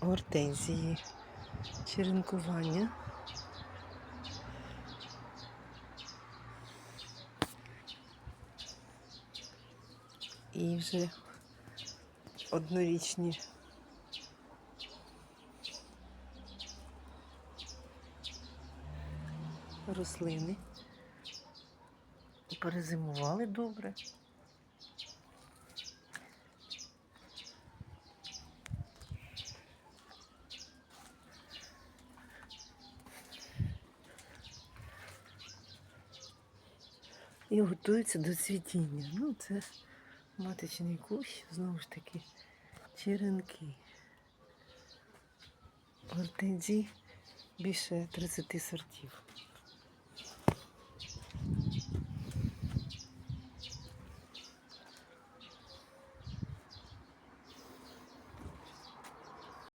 гортензії, черенкування. І вже однорічні рослини. Перезимували добре. І готується до цвітіння. Ну, це маточний кущ, знову ж таки, черенки. Гортензій більше 30 сортів.